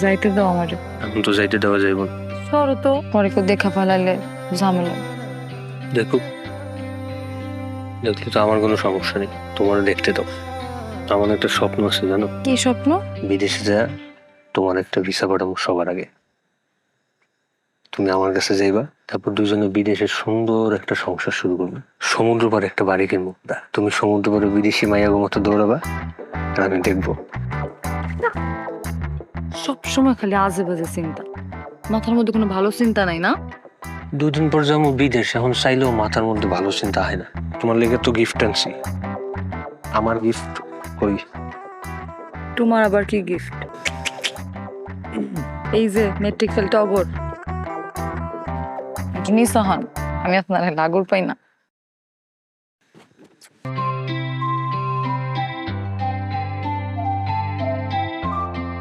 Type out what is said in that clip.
যাইতে দাও আমার। এখন তো যাইতে দেওয়া যাইব না। সরো তো পরে কেউ দেখা ফেলাইলে ঝামেলা। দেখো দেখলে তো আমার কোনো সমস্যা নেই তোমার দেখতে দাও। আমার একটা স্বপ্ন আছে জানো? কি স্বপ্ন? বিদেশে যা তোমার একটা ভিসা পাঠাবো সবার আগে। তুমি আমার কাছে যাইবা তারপর দুজনে বিদেশে সুন্দর একটা সংসার শুরু করবে। সমুদ্র পারে একটা বাড়ি কিনবো। তুমি সমুদ্র পারে বিদেশি মাইয়াগো মতো দৌড়াবা আর আমি দেখব। সব সময় খালি আজে বাজে চিন্তা। মাথার মধ্যে কোনো ভালো চিন্তা নাই না? দুদিন পর যাব বিদেশ এখন চাইলেও মাথার মধ্যে ভালো চিন্তা হয় না। তোমার লেগে তো গিফট আনছি। আমার গিফট ওই তোমার আবার কি গিফট এই যে মেট্রিক ফেল টগর জিনিস আমি আপনার লাগর পাই না।